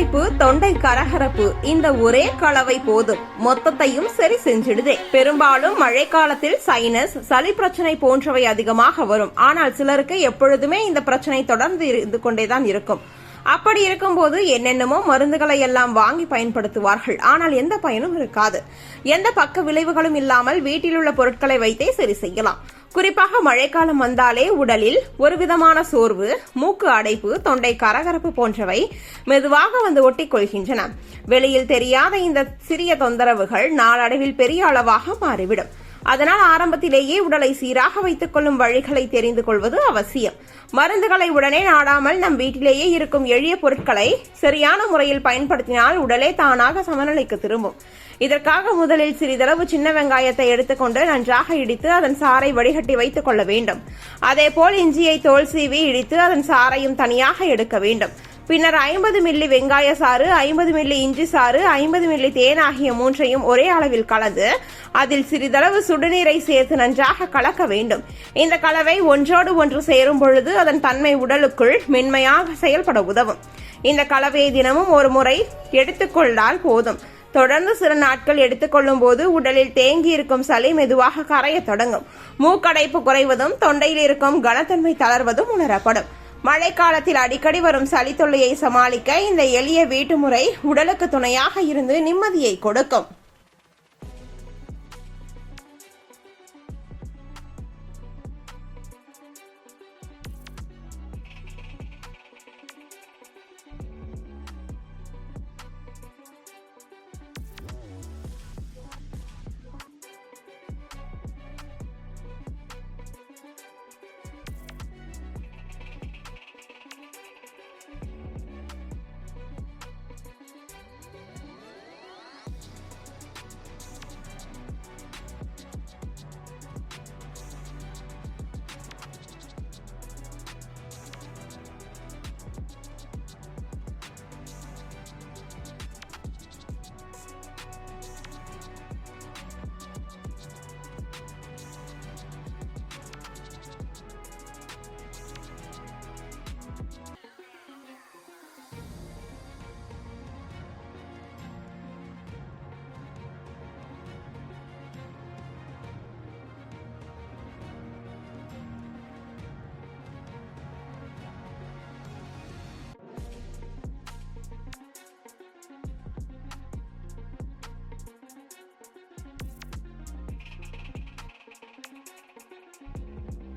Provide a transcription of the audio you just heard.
மூக்கடைப்பு தொண்டை கரகரப்பு. இந்த ஒரே கலவை போதும். மொத்தத்தையும் சரி செஞ்சிடுதே. பெரும்பாலும் மழைக்காலத்தில் சைனஸ் சளி பிரச்சனை போன்றவை அதிகமாக வரும். ஆனால் சிலருக்கு எப்பொழுதுமே இந்த பிரச்சனை தொடர்ந்து இருந்து கொண்டேதான் இருக்கும். அப்படி இருக்கும்போது என்னென்னமோ மருந்துகளை எல்லாம் வாங்கி பயன்படுத்துவார்கள். ஆனால் எந்த பயனும் இருக்காது. எந்த பக்க விளைவுகளும் இல்லாமல் வீட்டில் உள்ள பொருட்களை வைத்தே சரி செய்யலாம். குறிப்பாக மழைக்காலம் வந்தாலே உடலில் ஒரு விதமான சோர்வு மூக்கு அடைப்பு தொண்டை கரகரப்பு போன்றவை மெதுவாக வந்து ஒட்டிக்கொள்கின்றன. வெளியில் தெரியாத இந்த சிறிய தொந்தரவுகள் நாளடைவில் பெரிய அளவாக மாறிவிடும். அதனால் ஆரம்பத்திலேயே உடலை சீராக வைத்துக் கொள்ளும் வழிகளை தெரிந்து கொள்வது அவசியம். மருந்துகளை உடனே நாடாமல் நம் வீட்டிலேயே இருக்கும் எளிய பொருட்களை சரியான முறையில் பயன்படுத்தினால் உடலே தானாக சமநிலைக்கு திரும்பும். இதற்காக முதலில் சிறிதளவு சின்ன வெங்காயத்தை எடுத்துக்கொண்டு நன்றாக இடித்து அதன் சாறை வடிகட்டி வைத்துக் கொள்ள வேண்டும். அதேபோல் இஞ்சியை தோல் சீவி இடித்து அதன் சாறையும் தனியாக எடுக்க வேண்டும். பின்னர் ஐம்பது மில்லி வெங்காய சாறு ஐம்பது மில்லி இஞ்சி சாறு ஐம்பது மில்லி தேன் ஆகிய மூன்றையும் ஒரே அளவில் கலந்து அதில் சிறிதளவு சுடுநீரை சேர்த்து நன்றாக கலக்க வேண்டும். இந்த கலவை ஒன்றோடு ஒன்று சேரும் பொழுது அதன் தன்மை உடலுக்குள் மென்மையாக செயல்பட உதவும். இந்த கலவையை தினமும் ஒரு முறை எடுத்துக்கொண்டால் போதும். தொடர்ந்து சில நாட்கள் எடுத்துக்கொள்ளும் போது உடலில் தேங்கி இருக்கும் சளி மெதுவாக கரைய தொடங்கும். மூக்கடைப்பு குறைவதும் தொண்டையில் இருக்கும் கனத்தன்மை தளர்வதும் உணரப்படும். மழைக்காலத்தில் அடிக்கடி வரும் சளி தொல்லையை சமாளிக்க இந்த எளிய வீட்டு முறை உடலுக்கு துணையாக இருந்து நிம்மதியை கொடுக்கும்.